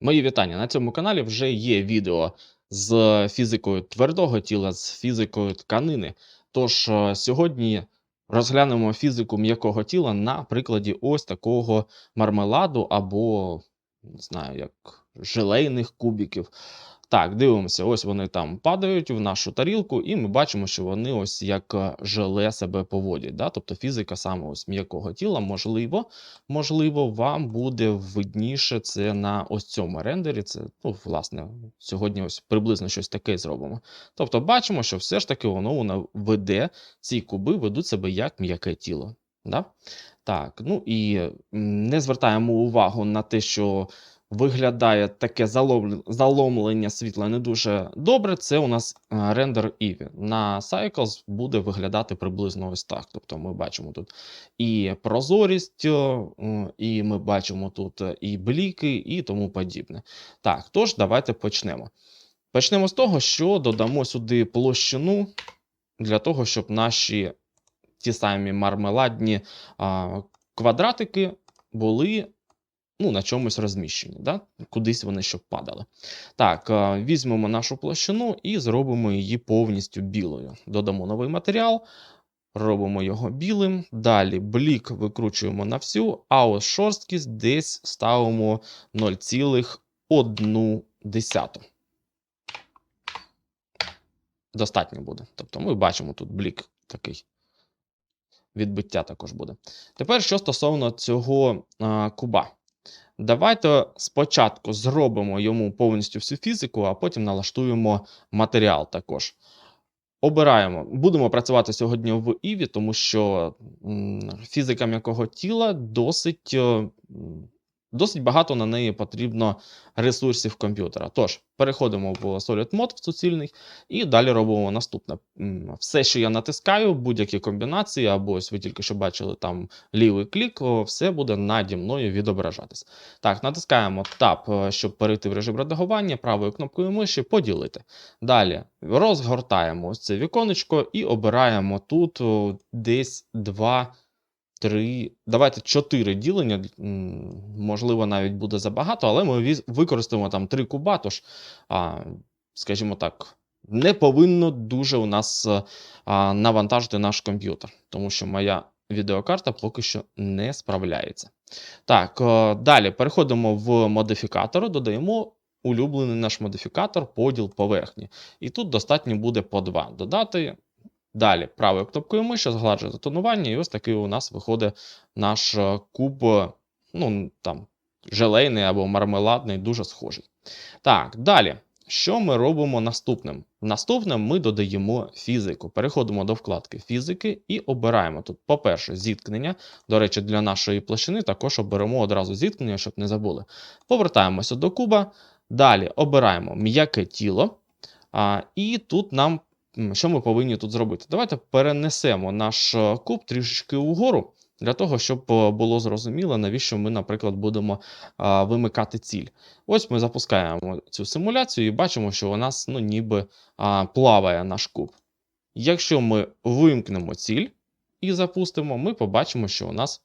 Мої вітання. На цьому каналі вже є відео з фізикою твердого тіла, з фізикою тканини. Тож е, сьогодні розглянемо фізику м'якого тіла на прикладі ось такого мармеладу або, не знаю, як желейних кубиків. Так, дивимося, ось вони там падають в нашу тарілку, і ми бачимо, що вони ось як е, желе себе поводять. Да? Тобто фізика саме ось м'якого тіла, можливо, можливо, вам буде видніше це на ось цьому рендері. Це, ну, власне, сьогодні ось приблизно щось таке зробимо. Тобто, бачимо, що все ж таки воно, воно веде, ці куби ведуть себе як м'яке тіло. Да? Так, ну і не звертаємо увагу на те, що виглядає таке заломлення світла не дуже добре. Це у нас е, рендер Eevee. На Cycles буде виглядати приблизно ось так. Тобто ми бачимо тут і прозорість, е, і ми бачимо тут е, і бліки, і тому подібне. Так, тож давайте почнемо. Почнемо з того, що додамо сюди площину для того, щоб наші ті самі мармеладні а, квадратики були ну, на чомусь розміщені, да? кудись вони щоб падали. Так, е, візьмемо нашу площину і зробимо її повністю білою. Додамо новий матеріал, робимо його білим. Далі блік викручуємо на всю, а ось шорсткість десь ставимо 0,1. Достатньо буде. Тобто ми бачимо тут блік такий. Відбиття також буде. Тепер, що стосовно цього а, куба. Давайте спочатку зробимо йому повністю всю фізику, а потім налаштуємо матеріал також. Обираємо. Будемо працювати сьогодні в Іві, тому що фізика м'якого тіла досить, е, досить багато на неї потрібно ресурсів комп'ютера. Тож, переходимо в Solid Mode, в суцільний, і далі робимо наступне. Все, що я натискаю, будь-які комбінації, або ось ви тільки що бачили там лівий клік, все буде наді мною відображатись. Так, натискаємо Tab, е, щоб перейти в режим редагування, правою кнопкою миші поділити. Далі розгортаємо ось це віконечко і обираємо тут десь 2, 3, давайте 4 ділення. Можливо, навіть буде забагато, але ми використаємо там 3 куба, тож, а, скажімо так, не повинно дуже у нас е, а, навантажити наш комп'ютер, тому що моя відеокарта поки що не справляється. Так, е, далі переходимо в модифікатор, додаємо улюблений наш модифікатор поділ поверхні. І тут достатньо буде по 2 додати. Далі правою кнопкою миші згладжувати тонування, і ось такий у нас виходить наш е, куб, е, ну там, желейний або мармеладний, дуже схожий. Так, далі. Що ми робимо наступним? Наступним ми додаємо фізику. Переходимо до вкладки фізики і обираємо тут, по-перше, зіткнення. До речі, для нашої площини також оберемо одразу зіткнення, щоб не забули. Повертаємося до куба. Далі обираємо м'яке тіло. А, і тут нам що ми повинні тут зробити? Давайте перенесемо наш е, куб трішечки угору, для того, щоб е, було зрозуміло, навіщо ми, наприклад, будемо а, вимикати ціль. Ось ми запускаємо цю симуляцію і бачимо, що у нас ну, ніби а, плаває наш куб. Якщо ми вимкнемо ціль і запустимо, ми побачимо, що у нас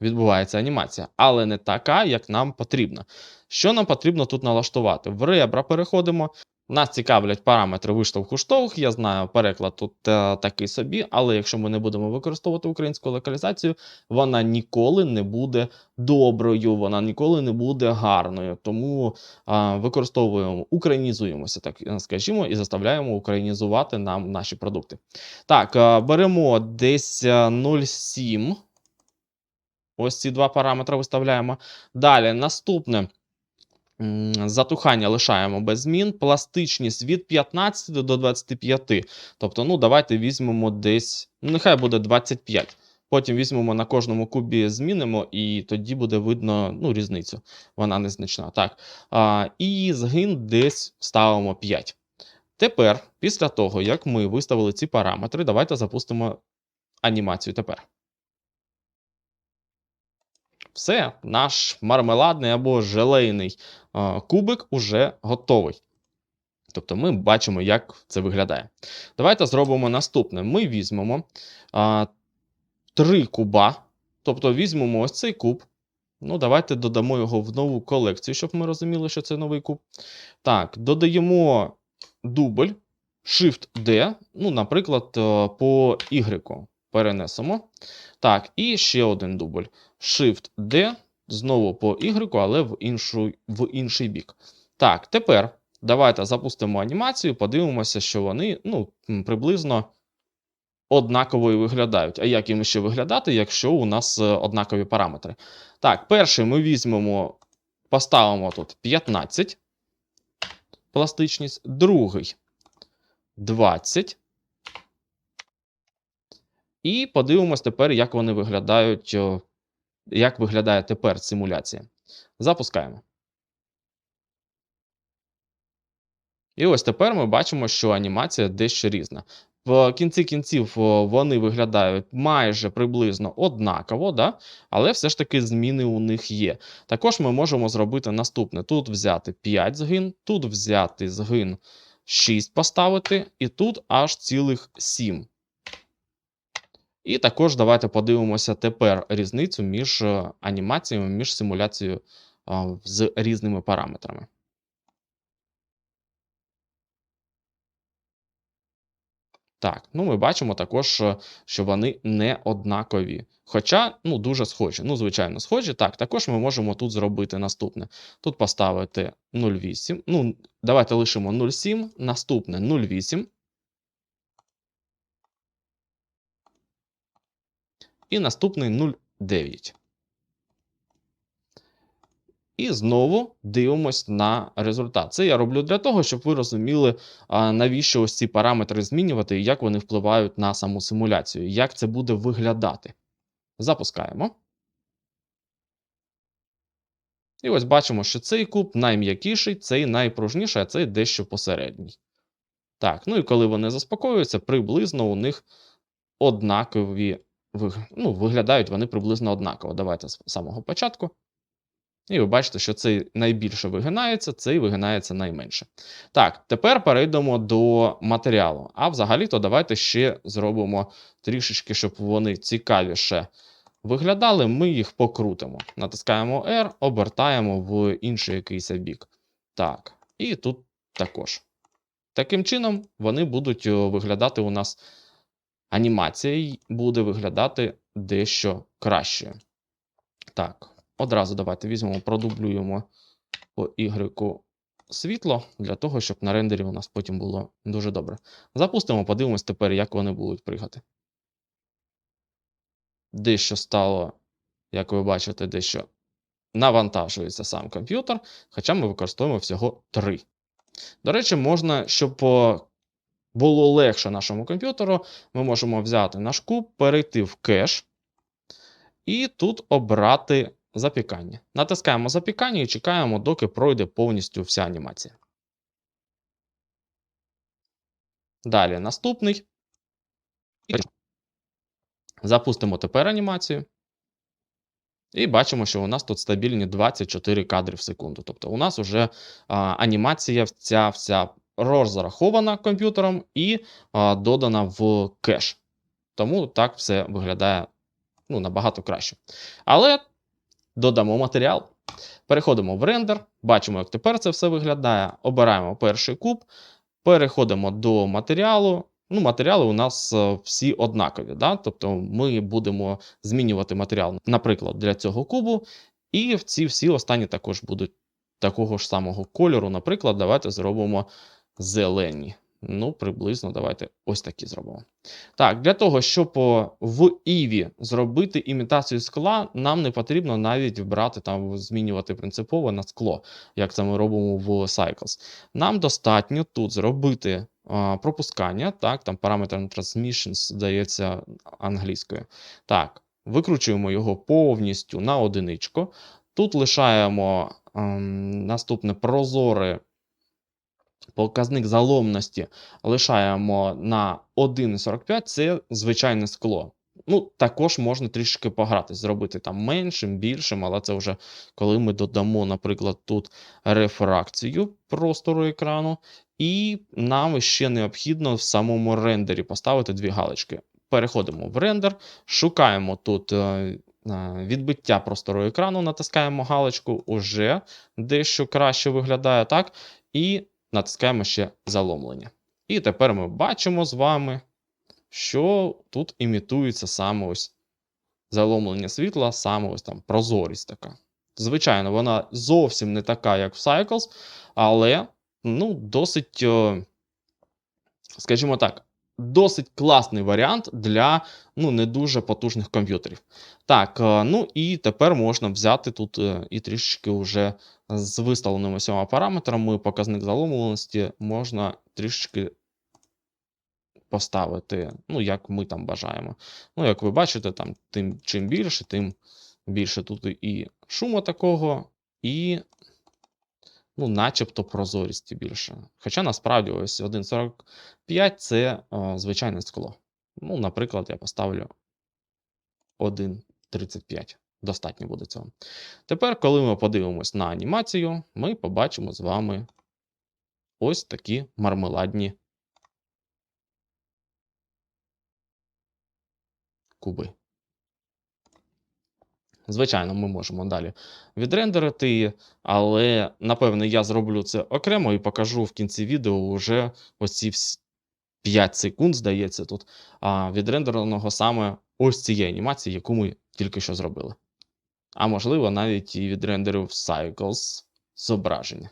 відбувається анімація, але не така, як нам потрібно. Що нам потрібно тут налаштувати? В ребра переходимо. Нас цікавлять параметри виштовху штовх. Я знаю, переклад тут е, такий собі, але якщо ми не будемо використовувати українську локалізацію, вона ніколи не буде доброю, вона ніколи не буде гарною. Тому е, використовуємо, українізуємося, так е, скажімо, і заставляємо українізувати нам наші продукти. Так, е, беремо десь е, 0,7. Ось ці два параметри виставляємо. Далі наступне. Затухання лишаємо без змін. Пластичність від 15 до 25. Тобто, ну, давайте візьмемо десь, ну, нехай буде 25. Потім візьмемо на кожному кубі, змінимо, і тоді буде видно ну, різницю. Вона незначна. Так. А, і згин десь ставимо 5. Тепер, після того, як ми виставили ці параметри, давайте запустимо анімацію тепер. Все, наш мармеладний або желейний кубик уже готовий. Тобто ми бачимо, як це виглядає. Давайте зробимо наступне. Ми візьмемо а, три куба, тобто візьмемо ось цей куб, Ну, давайте додамо його в нову колекцію, щоб ми розуміли, що це новий куб. Так, додаємо дубль, Shift-D, ну, наприклад, е, по Y перенесемо. Так, і ще один дубль. Shift-D, знову по Y, але в, іншу, в інший бік. Так, тепер давайте запустимо анімацію, подивимося, що вони ну, приблизно однаково виглядають. А як їм ще виглядати, якщо у нас е, однакові параметри? Так, перший ми візьмемо, поставимо тут 15 пластичність, другий 20. І подивимось тепер, як вони виглядають, як виглядає тепер симуляція. Запускаємо. І ось тепер ми бачимо, що анімація дещо різна. В кінці кінців вони виглядають майже приблизно однаково, да? але все ж таки зміни у них є. Також ми можемо зробити наступне: тут взяти 5 згин, тут взяти згин 6 поставити, і тут аж цілих 7. І також давайте подивимося тепер різницю між е, анімаціями, між симуляцією з різними параметрами. Так, ну ми бачимо також, е, що вони не однакові. Хоча, ну, дуже схожі. Ну, звичайно, схожі. Так, також ми можемо тут зробити наступне. Тут поставити 0,8. Ну, давайте лишимо 0,7, наступне 0,8. І наступний 0,9. І знову дивимось на результат. Це я роблю для того, щоб ви розуміли, навіщо ось ці параметри змінювати і як вони впливають на саму симуляцію, як це буде виглядати. Запускаємо. І ось бачимо, що цей куб найм'якіший, цей найпружніший, а цей дещо посередній. Так, ну і коли вони заспокоюються, приблизно у них однакові ну, виглядають вони приблизно однаково. Давайте з самого початку. І ви бачите, що цей найбільше вигинається, цей вигинається найменше. Так, тепер перейдемо до матеріалу. А взагалі-то давайте ще зробимо трішечки, щоб вони цікавіше виглядали. Ми їх покрутимо. Натискаємо R, обертаємо в інший якийсь бік. Так, і тут також. Таким чином, вони будуть виглядати у нас. Анімація буде виглядати дещо краще. Так. Одразу давайте візьмемо, продублюємо по Y світло, для того, щоб на рендері у нас потім було дуже добре. Запустимо, подивимось тепер, як вони будуть пригати. Дещо стало, як ви бачите, дещо навантажується сам комп'ютер, хоча ми використовуємо всього 3. До речі, можна, щоб було легше нашому комп'ютеру, ми можемо взяти наш куб, перейти в кеш і тут обрати запікання. Натискаємо запікання і чекаємо, доки пройде повністю вся анімація. Далі наступний. Запустимо тепер анімацію. І бачимо, що у нас тут стабільні 24 кадри в секунду. Тобто у нас вже а, анімація ця вся розрахована комп'ютером і а, додана в кеш. Тому так все виглядає ну, набагато краще. Але додамо матеріал. Переходимо в рендер, бачимо, як тепер це все виглядає. Обираємо перший куб, переходимо до матеріалу. Ну, Матеріали у нас е, всі однакові. Да? Тобто ми будемо змінювати матеріал, наприклад, для цього кубу. І ці всі останні також будуть такого ж самого кольору. Наприклад, давайте зробимо зелені. Ну, приблизно, давайте ось такі зробимо. Так, для того, щоб в Іві зробити імітацію скла, нам не потрібно навіть вбрати там, змінювати принципово на скло, як це ми робимо в Cycles. Нам достатньо тут зробити а, пропускання, так, там параметр Transmission, здається, англійською. Так, викручуємо його повністю на одиничку. Тут лишаємо ем, наступне прозоре показник заломності лишаємо на 1,45, це звичайне скло. Ну, Також можна трішки пограти, зробити там меншим, більшим, але це вже коли ми додамо, наприклад, тут рефракцію простору екрану, і нам ще необхідно в самому рендері поставити дві галочки. Переходимо в рендер, шукаємо тут е, відбиття простору екрану, натискаємо галочку, уже дещо краще виглядає, так? І натискаємо ще заломлення. І тепер ми бачимо з вами, що тут імітується саме ось заломлення світла, саме ось там прозорість така. Звичайно, вона зовсім не така, як в Cycles, але ну, досить, е, скажімо так, досить класний варіант для ну, не дуже потужних комп'ютерів. Так, е, ну і тепер можна взяти тут е, і трішечки вже з виставленими всіма параметрами показник заломленості можна трішечки поставити, ну, як ми там бажаємо. Ну, як ви бачите, там тим чим більше, тим більше тут і шуму такого, і, ну, начебто прозорісті більше. Хоча насправді ось 1.45 це о, звичайне скло. Ну, наприклад, я поставлю 1.35. Достатньо буде цього. Тепер, коли ми подивимось на анімацію, ми побачимо з вами ось такі мармеладні куби. Звичайно, ми можемо далі відрендерити, але напевне я зроблю це окремо і покажу в кінці відео вже ось ці 5 секунд, здається, тут відрендереного саме ось цієї анімації, яку ми тільки що зробили. А можливо, навіть і відрендерив Cycles зображення.